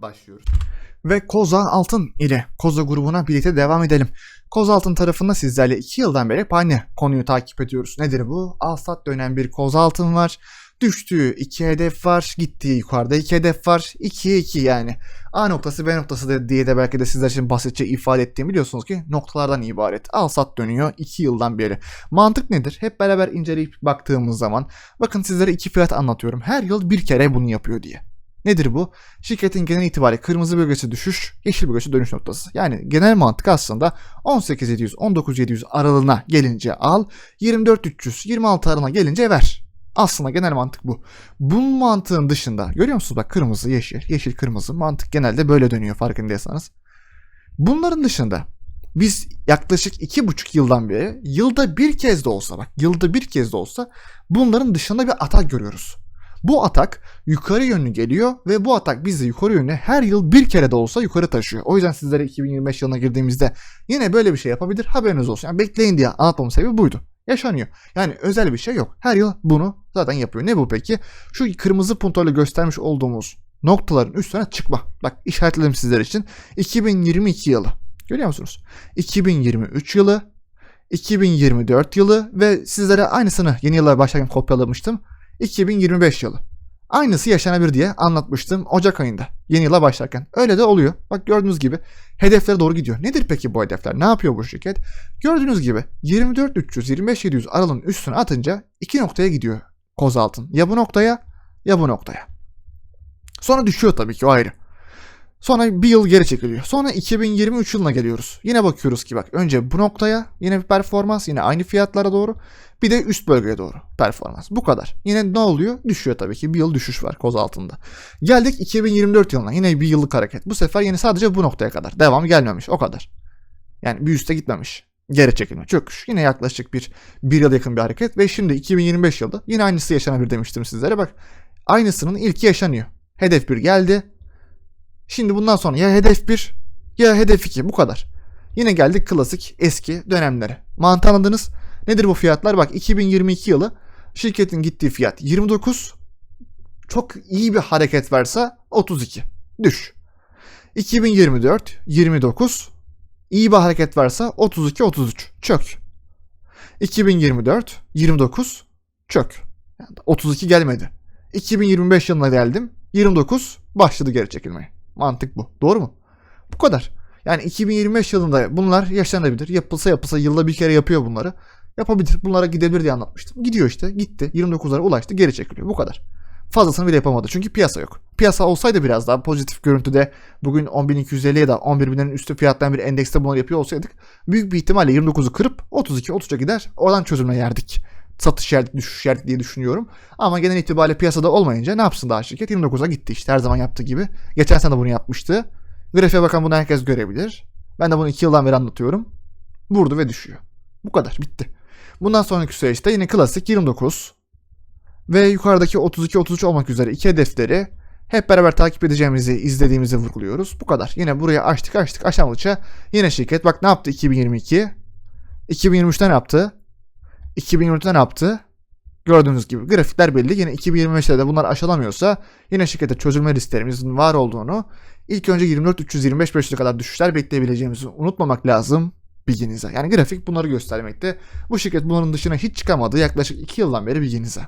başlıyoruz. Ve Koza Altın ile Koza grubuna birlikte devam edelim. Koza Altın tarafında sizlerle 2 yıldan beri aynı konuyu takip ediyoruz. Nedir bu? Alsat dönen bir Koza Altın var. Düştüğü iki hedef var. Gittiği yukarıda iki hedef var. 2'ye 2 yani. A noktası B noktası diye de belki de sizler için basitçe ifade ettiğimi biliyorsunuz ki noktalardan ibaret. Alsat dönüyor 2 yıldan beri. Mantık nedir? Hep beraber inceleyip baktığımız zaman bakın sizlere iki fiyat anlatıyorum. Her yıl bir kere bunu yapıyor diye. Nedir bu? Şirketin genel itibariyle kırmızı bölgesi düşüş, yeşil bölgesi dönüş noktası. Yani genel mantık aslında 18.700 19.700 aralığına gelince al, 24.300 26 aralığına gelince ver. Aslında genel mantık bu. Bunun mantığın dışında görüyor musunuz bak kırmızı yeşil, yeşil kırmızı mantık genelde böyle dönüyor farkındaysanız. Bunların dışında biz yaklaşık iki buçuk yıldan beri yılda bir kez de olsa bak yılda bir kez de olsa bunların dışında bir atak görüyoruz. Bu atak yukarı yönlü geliyor ve bu atak bizi yukarı yönlü her yıl bir kere de olsa yukarı taşıyor. O yüzden sizlere 2025 yılına girdiğimizde yine böyle bir şey yapabilir haberiniz olsun. Yani bekleyin diye anlatmamın sebebi buydu. Yaşanıyor. Yani özel bir şey yok. Her yıl bunu zaten yapıyor. Ne bu peki? Şu kırmızı puntoyla göstermiş olduğumuz noktaların üstüne çıkma. Bak işaretledim sizler için. 2022 yılı. Görüyor musunuz? 2023 yılı, 2024 yılı ve sizlere aynısını yeni yıllar başlarken kopyalamıştım. 2025 yılı. Aynısı yaşanabilir diye anlatmıştım Ocak ayında. Yeni yıla başlarken. Öyle de oluyor. Bak gördüğünüz gibi hedeflere doğru gidiyor. Nedir peki bu hedefler? Ne yapıyor bu şirket? Gördüğünüz gibi 24.300 25.700 aralığın üstüne atınca iki noktaya gidiyor koz altın. Ya bu noktaya ya bu noktaya. Sonra düşüyor tabii ki o ayrı. Sonra bir yıl geri çekiliyor. Sonra 2023 yılına geliyoruz. Yine bakıyoruz ki bak önce bu noktaya yine bir performans yine aynı fiyatlara doğru bir de üst bölgeye doğru performans. Bu kadar. Yine ne oluyor? Düşüyor tabii ki. Bir yıl düşüş var koz altında. Geldik 2024 yılına. Yine bir yıllık hareket. Bu sefer yine sadece bu noktaya kadar. Devam gelmemiş. O kadar. Yani bir üste gitmemiş. Geri çekilme. Çöküş. Yine yaklaşık bir, bir yıl yakın bir hareket. Ve şimdi 2025 yılda yine aynısı yaşanabilir demiştim sizlere. Bak aynısının ilki yaşanıyor. Hedef 1 geldi. Şimdi bundan sonra ya hedef 1 ya hedef 2 bu kadar. Yine geldik klasik eski dönemlere. Mantığı anladınız. Nedir bu fiyatlar? Bak 2022 yılı şirketin gittiği fiyat 29. Çok iyi bir hareket varsa 32. Düş. 2024 29. İyi bir hareket varsa 32 33. Çök. 2024 29 çök. Yani 32 gelmedi. 2025 yılına geldim. 29 başladı geri çekilmeye. Mantık bu. Doğru mu? Bu kadar. Yani 2025 yılında bunlar yaşanabilir. Yapılsa yapılsa yılda bir kere yapıyor bunları. Yapabilir. Bunlara gidebilir diye anlatmıştım. Gidiyor işte. Gitti. 29'lara ulaştı. Geri çekiliyor. Bu kadar. Fazlasını bile yapamadı. Çünkü piyasa yok. Piyasa olsaydı biraz daha pozitif görüntüde bugün 10.250 ya da 11.000'lerin üstü fiyattan bir endekste bunları yapıyor olsaydık büyük bir ihtimalle 29'u kırıp 32 30'a gider. Oradan çözülme yerdik. Satış yerdik, düşüş yerdik diye düşünüyorum. Ama genel itibariyle piyasada olmayınca ne yapsın daha şirket? 29'a gitti işte her zaman yaptığı gibi. Geçen sene de bunu yapmıştı. Grafiğe bakan bunu herkes görebilir. Ben de bunu 2 yıldan beri anlatıyorum. Vurdu ve düşüyor. Bu kadar. Bitti. Bundan sonraki süreçte yine klasik 29 ve yukarıdaki 32-33 olmak üzere iki hedefleri hep beraber takip edeceğimizi, izlediğimizi vurguluyoruz. Bu kadar. Yine buraya açtık açtık aşamadıkça yine şirket bak ne yaptı 2022? 2023'te ne yaptı? 2023'te ne yaptı? Gördüğünüz gibi grafikler belli. Yine 2025'te de bunlar aşılamıyorsa yine şirkete çözülme risklerimizin var olduğunu ilk önce 24 325 500'e kadar düşüşler bekleyebileceğimizi unutmamak lazım bilginize. Yani grafik bunları göstermekte. Bu şirket bunların dışına hiç çıkamadı yaklaşık 2 yıldan beri bilginize.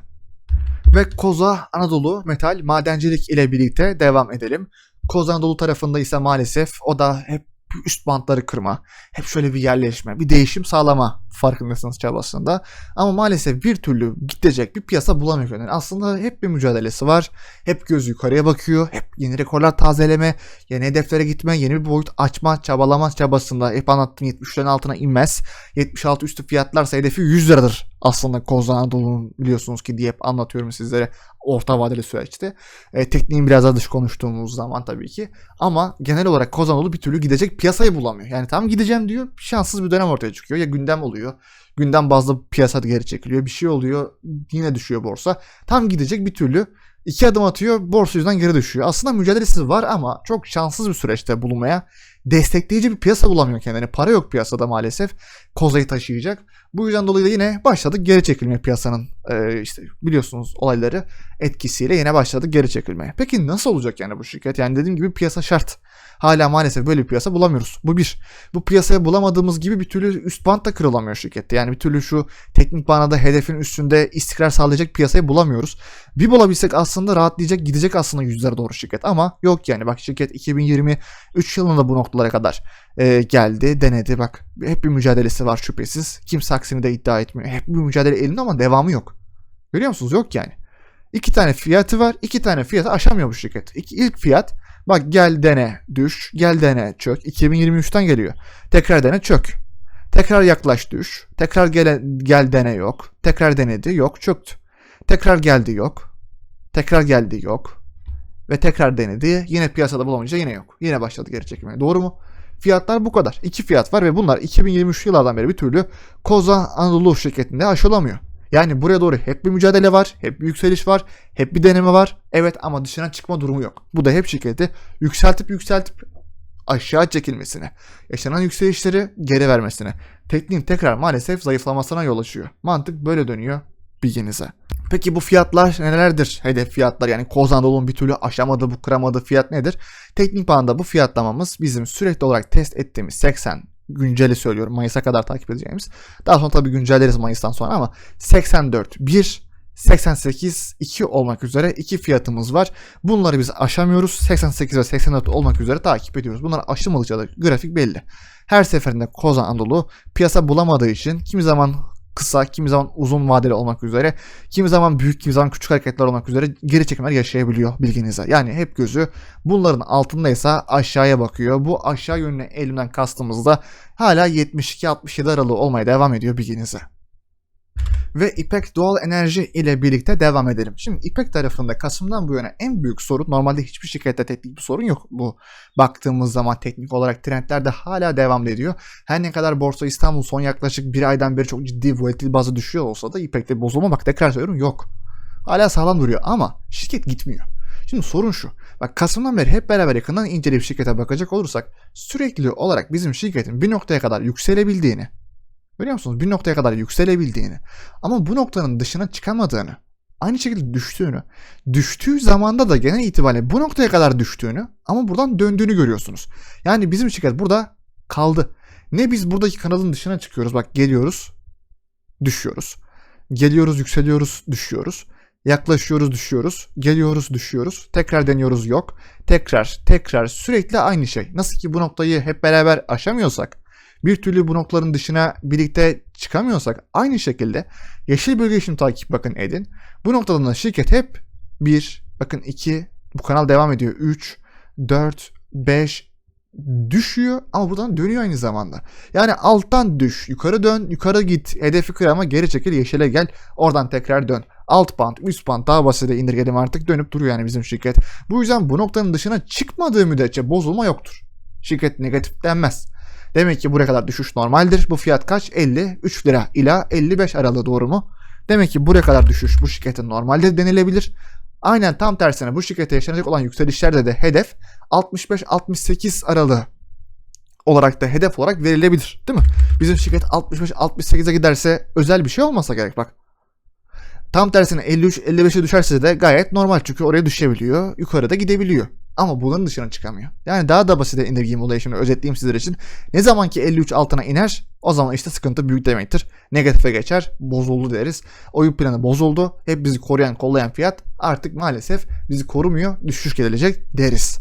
Ve Koza Anadolu Metal Madencilik ile birlikte devam edelim. Koza Anadolu tarafında ise maalesef o da hep üst bantları kırma, hep şöyle bir yerleşme, bir değişim sağlama farkındasınız çabasında. Ama maalesef bir türlü gidecek bir piyasa bulamıyor. Yani aslında hep bir mücadelesi var. Hep göz yukarıya bakıyor. Hep yeni rekorlar tazeleme, yeni hedeflere gitme, yeni bir boyut açma, çabalama çabasında. Hep anlattım 70'lerin altına inmez. 76 üstü fiyatlarsa hedefi 100 liradır aslında Kozan Anadolu'nun biliyorsunuz ki diye hep anlatıyorum sizlere orta vadeli süreçte. E, tekniğin biraz daha dış konuştuğumuz zaman tabii ki. Ama genel olarak Kozan Anadolu bir türlü gidecek piyasayı bulamıyor. Yani tam gideceğim diyor şanssız bir dönem ortaya çıkıyor. Ya gündem oluyor. Gündem bazlı piyasa geri çekiliyor. Bir şey oluyor yine düşüyor borsa. Tam gidecek bir türlü iki adım atıyor borsa yüzden geri düşüyor. Aslında mücadelesi var ama çok şanssız bir süreçte bulunmaya destekleyici bir piyasa bulamıyor kendine. Para yok piyasada maalesef. Kozayı taşıyacak. Bu yüzden dolayı da yine başladık geri çekilmeye piyasanın e, işte biliyorsunuz olayları etkisiyle yine başladık geri çekilmeye. Peki nasıl olacak yani bu şirket? Yani dediğim gibi piyasa şart. Hala maalesef böyle bir piyasa bulamıyoruz. Bu bir. Bu piyasaya bulamadığımız gibi bir türlü üst bant da kırılamıyor şirkette. Yani bir türlü şu teknik manada hedefin üstünde istikrar sağlayacak piyasayı bulamıyoruz. Bir bulabilsek aslında rahatlayacak gidecek aslında yüzlere doğru şirket. Ama yok yani bak şirket 2023 yılında bu noktalara kadar e, geldi, denedi. Bak hep bir mücadelesi var şüphesiz. Kimse aksini de iddia etmiyor. Hep bir mücadele elinde ama devamı yok. Görüyor musunuz? Yok yani. İki tane fiyatı var. iki tane fiyatı aşamıyor bu şirket. İlk fiyat bak gel dene düş, gel dene çök. 2023'ten geliyor. Tekrar dene çök. Tekrar yaklaş düş. Tekrar gel, gel dene yok. Tekrar denedi yok çöktü. Tekrar geldi yok. Tekrar geldi yok. Ve tekrar denedi. Yine piyasada bulamayınca yine yok. Yine başladı geri çekilmeye. Doğru mu? Fiyatlar bu kadar. İki fiyat var ve bunlar 2023 yıllardan beri bir türlü Koza Anadolu şirketinde aşılamıyor. Yani buraya doğru hep bir mücadele var, hep bir yükseliş var, hep bir deneme var. Evet ama dışına çıkma durumu yok. Bu da hep şirketi yükseltip yükseltip aşağı çekilmesine, yaşanan yükselişleri geri vermesine, tekniğin tekrar maalesef zayıflamasına yol açıyor. Mantık böyle dönüyor bilginize. Peki bu fiyatlar nelerdir? Hedef fiyatlar yani Kozan Anadolu'nun bir türlü aşamadığı bu kıramadığı fiyat nedir? Teknik bağında bu fiyatlamamız bizim sürekli olarak test ettiğimiz 80 günceli söylüyorum Mayıs'a kadar takip edeceğimiz. Daha sonra tabii güncelleriz Mayıs'tan sonra ama 84 1 88 2 olmak üzere iki fiyatımız var. Bunları biz aşamıyoruz. 88 ve 84 olmak üzere takip ediyoruz. Bunlar aşılmadıkça da grafik belli. Her seferinde Kozan Anadolu piyasa bulamadığı için kimi zaman kısa, kimi zaman uzun vadeli olmak üzere, kimi zaman büyük, kimi zaman küçük hareketler olmak üzere geri çekimler yaşayabiliyor bilginize. Yani hep gözü bunların altındaysa aşağıya bakıyor. Bu aşağı yönlü elimden kastımızda hala 72-67 aralığı olmaya devam ediyor bilginize ve İpek Doğal Enerji ile birlikte devam edelim. Şimdi İpek tarafında Kasım'dan bu yana en büyük sorun normalde hiçbir şirkette teknik bir sorun yok. Bu baktığımız zaman teknik olarak trendler de hala devam ediyor. Her ne kadar Borsa İstanbul son yaklaşık bir aydan beri çok ciddi volatil bazı düşüyor olsa da İpek'te bozulma bak tekrar söylüyorum yok. Hala sağlam duruyor ama şirket gitmiyor. Şimdi sorun şu. Bak Kasım'dan beri hep beraber yakından inceleyip şirkete bakacak olursak sürekli olarak bizim şirketin bir noktaya kadar yükselebildiğini Görüyor musunuz? Bir noktaya kadar yükselebildiğini ama bu noktanın dışına çıkamadığını, aynı şekilde düştüğünü, düştüğü zamanda da genel itibariyle bu noktaya kadar düştüğünü ama buradan döndüğünü görüyorsunuz. Yani bizim şirket burada kaldı. Ne biz buradaki kanalın dışına çıkıyoruz. Bak geliyoruz, düşüyoruz. Geliyoruz, yükseliyoruz, düşüyoruz. Yaklaşıyoruz, düşüyoruz. Geliyoruz, düşüyoruz. Tekrar deniyoruz, yok. Tekrar, tekrar sürekli aynı şey. Nasıl ki bu noktayı hep beraber aşamıyorsak bir türlü bu noktaların dışına birlikte çıkamıyorsak aynı şekilde yeşil bölge için takip bakın edin. Bu noktadan da şirket hep 1, bakın 2, bu kanal devam ediyor 3, 4, 5, düşüyor ama buradan dönüyor aynı zamanda. Yani alttan düş, yukarı dön, yukarı git, hedefi kır ama geri çekil, yeşile gel, oradan tekrar dön. Alt band, üst band daha basite indirgedim artık dönüp duruyor yani bizim şirket. Bu yüzden bu noktanın dışına çıkmadığı müddetçe bozulma yoktur. Şirket negatif denmez. Demek ki buraya kadar düşüş normaldir. Bu fiyat kaç? 53 lira ila 55 aralığı doğru mu? Demek ki buraya kadar düşüş bu şirketin normalde denilebilir. Aynen tam tersine bu şirkete yaşanacak olan yükselişlerde de hedef 65-68 aralığı olarak da hedef olarak verilebilir. Değil mi? Bizim şirket 65-68'e giderse özel bir şey olmasa gerek bak. Tam tersine 53-55'e düşerse de gayet normal çünkü oraya düşebiliyor. Yukarıda gidebiliyor. Ama bunun dışına çıkamıyor. Yani daha da basite indirgeyim olayı şimdi özetleyeyim sizler için. Ne zaman ki 53 altına iner o zaman işte sıkıntı büyük demektir. Negatife geçer bozuldu deriz. Oyun planı bozuldu. Hep bizi koruyan kollayan fiyat artık maalesef bizi korumuyor düşüş gelecek deriz.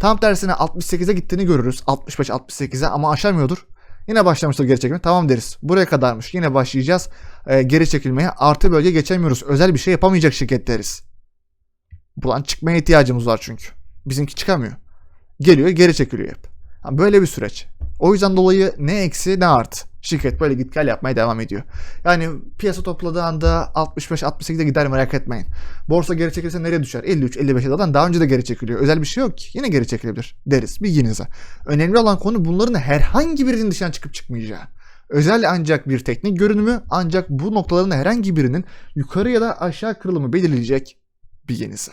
Tam tersine 68'e gittiğini görürüz 65-68'e ama aşamıyordur. Yine başlamıştır geri çekilme. Tamam deriz. Buraya kadarmış. Yine başlayacağız e, geri çekilmeye. Artı bölge geçemiyoruz. Özel bir şey yapamayacak şirket deriz. Buradan çıkmaya ihtiyacımız var çünkü. Bizimki çıkamıyor. Geliyor geri çekiliyor hep. Ha, Böyle bir süreç. O yüzden dolayı ne eksi ne artı. Şirket böyle git gel yapmaya devam ediyor. Yani piyasa topladığı anda 65-68'e gider merak etmeyin. Borsa geri çekilse nereye düşer? 53-55'e zaten daha önce de geri çekiliyor. Özel bir şey yok ki. Yine geri çekilebilir deriz bilginize. Önemli olan konu bunların herhangi birinin dışına çıkıp çıkmayacağı. Özel ancak bir teknik görünümü ancak bu noktaların herhangi birinin yukarı ya da aşağı kırılımı belirleyecek bilginize.